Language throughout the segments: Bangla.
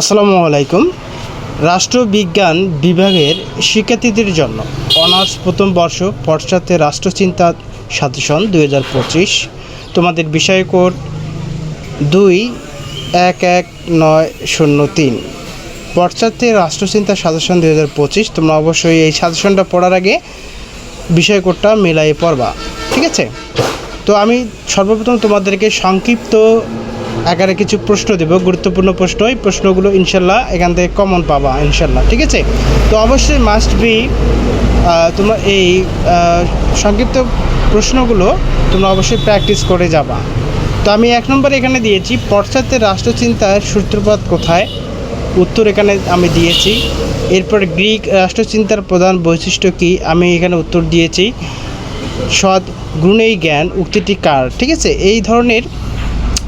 আসসালামু আলাইকুম। রাষ্ট্রবিজ্ঞান বিভাগের শিক্ষার্থীদের জন্য অনার্স প্রথম বর্ষ পশ্চাতে রাষ্ট্রচিন্তা সাজেশন দুই হাজার পঁচিশ। তোমাদের বিষয় কোড দুই এক এক নয় শূন্য তিন। পশ্চাতে রাষ্ট্রচিন্তা সাজেশন দুই হাজার পঁচিশ, তোমরা অবশ্যই এই সাজেশনটা পড়ার আগে বিষয় কোডটা মেলাই পড়বা, ঠিক আছে? তো আমি সর্বপ্রথম তোমাদেরকে সংক্ষিপ্ত আকারে কিছু প্রশ্ন দেব, গুরুত্বপূর্ণ প্রশ্ন। এই প্রশ্নগুলো ইনশাল্লাহ এখান থেকে কমন পাবা, ইনশাল্লাহ, ঠিক আছে? তো অবশ্যই মাস্ট বি তোমরা এই সংক্ষিপ্ত প্রশ্নগুলো তোমরা অবশ্যই প্র্যাকটিস করে যাবা। তো আমি এক নম্বর এখানে দিয়েছি, পশ্চাত্যের রাষ্ট্রচিন্তার সূত্রপাত কোথায়? উত্তর এখানে আমি দিয়েছি। এরপর গ্রিক রাষ্ট্রচিন্তার প্রধান বৈশিষ্ট্য কী? আমি এখানে উত্তর দিয়েছি। সৎ গুণেই জ্ঞান, উক্তিটি কার? ঠিক আছে? এই ধরনের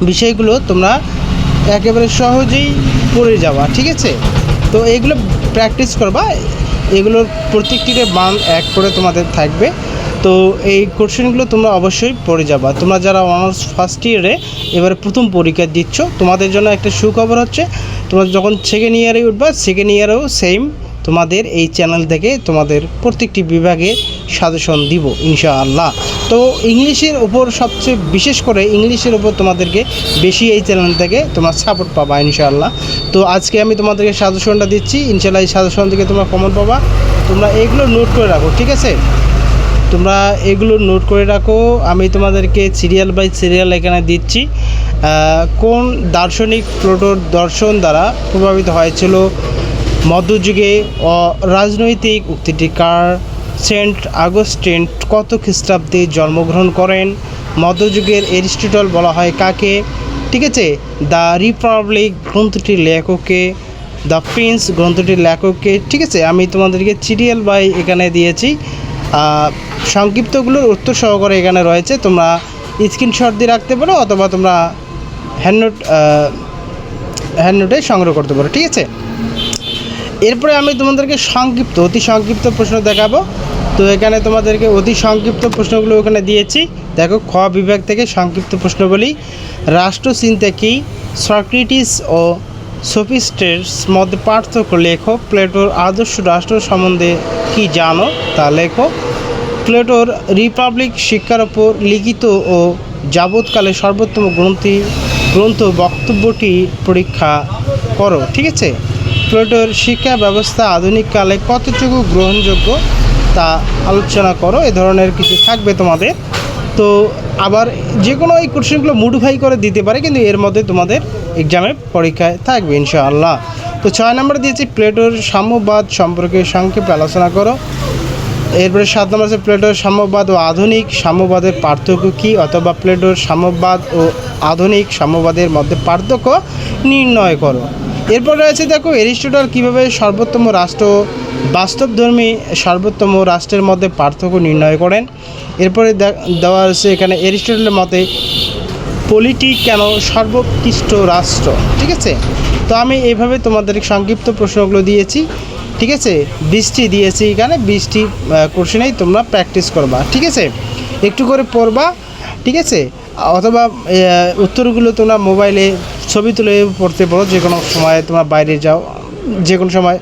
বিষয়গুলো তোমরা একেবারে সহজেই পড়ে যাওয়া ঠিক আছে? তো এইগুলো প্র্যাকটিস করবা, এগুলোর প্রত্যেকটির মান এক করে তোমাদের থাকবে। তো এই কোশ্চেনগুলো তোমরা অবশ্যই পড়ে যাবা। তোমরা যারা অনার্স ফার্স্ট ইয়ারে এবারে প্রথম পরীক্ষা দিচ্ছ, তোমাদের জন্য একটা সুখবর হচ্ছে, তোমরা যখন সেকেন্ড ইয়ারে উঠবা সেকেন্ড ইয়ারেও সেম তোমাদের এই চ্যানেল থেকে তোমাদের প্রত্যেকটি বিভাগে সাজেশন দিব, ইনশাআল্লাহ। তো ইংলিশের উপর সবচেয়ে বিশেষ করে ইংলিশের উপর তোমাদেরকে বেশি এই চ্যানেল থেকে তোমার সাপোর্ট পাবা, ইনশাআল্লাহ। তো আজকে আমি তোমাদেরকে সাজেশনটা দিচ্ছি, ইনশাআল্লাহ এই সাজেশন থেকে তোমরা কমন পাবা। তোমরা এইগুলো নোট করে রাখো, ঠিক আছে? তোমরা এগুলো নোট করে রাখো। আমি তোমাদেরকে সিরিয়াল বাই সিরিয়াল এখানে দিচ্ছি কোন দার্শনিক প্লোটোর দর্শন দ্বারা প্রভাবিত হয়েছিল মধ্যযুগে রাজনৈতিক উক্তিটি কার? সেন্ট আগস্টিন কত খ্রিস্টাব্দে জন্মগ্রহণ করেন? মধ্যযুগের এরিস্টটল বলা হয় কাকে? ঠিক আছে, দ্য রিপাবলিক গ্রন্থটির লেখককে, দ্য প্রিন্স গ্রন্থটির লেখককে, ঠিক আছে, আমি তোমাদেরকে সিরিয়াল বাই এখানে দিয়েছি। সংক্ষিপ্তগুলোর উত্তর সহকারে এখানে রয়েছে, তোমরা স্ক্রিনশট দিয়ে রাখতে পারো অথবা তোমরা হ্যান্ডনোট হ্যান্ডনোটে সংগ্রহ করতে পারো, ঠিক আছে? এরপরে আমি তোমাদেরকে সংক্ষিপ্ত, অতি সংক্ষিপ্ত প্রশ্ন দেখাবো। তো এখানে তোমাদেরকে অতি সংক্ষিপ্ত প্রশ্নগুলো ওখানে দিয়েছি। দেখো, খ বিভাগ থেকে সংক্ষিপ্ত প্রশ্নগুলি। রাষ্ট্রচিন্তা কি? সক্রিটিস ও সোফিস্টের মধ্যে পার্থক্য লেখো। প্লেটোর আদর্শ রাষ্ট্র সম্বন্ধে কি জানো তা লেখো। প্লেটোর রিপাবলিক শিক্ষার ওপর লিখিত ও যাবৎকালে সর্বোত্তম গ্রন্থি, গ্রন্থ বক্তব্যটি পরীক্ষা করো, ঠিক আছে? প্লেটোর শিক্ষা ব্যবস্থা আধুনিক কালে কতটুকু গ্রহণযোগ্য? তা আলোচনা করো, এ ধরনের কিছু থাকবে তোমাদের। তো আবার যে কোনো এই কোশ্চেনগুলো মডিফাই করে দিতে পারে, কিন্তু এর মধ্যে তোমাদের এক্সামে পরীক্ষায় থাকবে, ইনশাআল্লাহ। তো ছয় নম্বর দিয়েছি, প্লেটোর সাম্যবাদ সম্পর্কে সংক্ষেপে আলোচনা করো। এরপরে সাত নম্বর আছে, প্লেটোর সাম্যবাদ ও আধুনিক সাম্যবাদের পার্থক্য কী? অথবা প্লেটোর সাম্যবাদ ও আধুনিক সাম্যবাদের মধ্যে পার্থক্য নির্ণয় করো। এরপর রয়েছে দেখো এরিস্টটল, কীভাবে সর্বোত্তম রাষ্ট্র, বাস্তবধর্মী সর্বোত্তম রাষ্ট্রের মধ্যে পার্থক্য নির্ণয় করেন। এরপরে দেওয়া আছে এখানে এরিস্টটলের মতে, পলিটি কেন সর্বোৎকৃষ্ট রাষ্ট্র? ঠিক আছে? তো আমি এইভাবে তোমাদের সংক্ষিপ্ত প্রশ্নগুলো দিয়েছি। ঠিক আছে? বৃষ্টি দিয়েছি এখানে, বৃষ্টি কোশ্চেনেই তোমরা প্র্যাকটিস করবা। ঠিক আছে? একটু করে পড়বা। ঠিক আছে? অথবা উত্তরগুলো তোমরা মোবাইলে ছবি তুলে পড়তে পারো যে কোনো সময় তোমার বাইরে যাও, যে কোনো সময়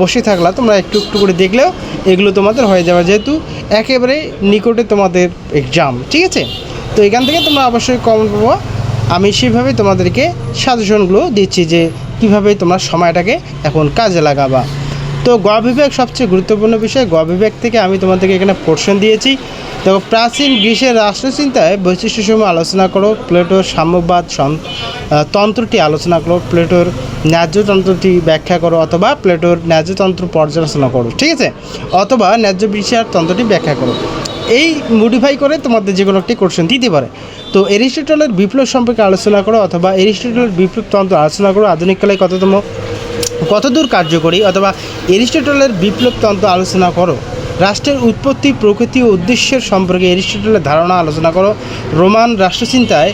বসে থাকলা, তোমরা একটু একটু করে দেখলেও এগুলো তোমাদের হয়ে যাবে, যেহেতু একেবারে নিকটে তোমাদের এক্সাম ঠিক আছে? তো এখান থেকে তোমরা অবশ্যই কমেন্ট পাবো আমি সেভাবে তোমাদেরকে সাজেশনগুলো দিচ্ছি যে কীভাবে তোমার সময়টাকে এখন কাজে লাগাবা। তো গ বিভাগ সবচেয়ে গুরুত্বপূর্ণ বিষয় গ বিভাগ থেকে আমি তোমাদেরকে এখানে পোর্শন দিয়েছি। তো প্রাচীন গ্রীসের রাষ্ট্রচিন্তায় বৈশিষ্ট্যসমূহ আলোচনা করো, প্লেটোর সাম্যবাদ তন্ত্রটি আলোচনা করো, প্লেটোর ন্যায্যতন্ত্রটি ব্যাখ্যা করো, অথবা প্লেটোর ন্যায্যতন্ত্র পর্যালোচনা করো, ঠিক আছে? অথবা ন্যায্য বিচার তন্ত্রটি ব্যাখ্যা করো। এই মডিফাই করে তোমাদের যে কোনো একটি কোশ্চেন দিতে পারে। তো এরিস্টটলের বিপ্লব সম্পর্কে আলোচনা করো, অথবা এরিস্টটলের বিপ্লব তন্ত্র আলোচনা করো আধুনিককালে কততম? কতদূর কার্যকরী অথবা এরিস্টটলের বিপ্লবতন্ত্র আলোচনা করো? রাষ্ট্রের উৎপত্তি, প্রকৃতি ও উদ্দেশ্যের সম্পর্কে এরিস্টটলের ধারণা আলোচনা করো। রোমান রাষ্ট্রচিন্তায়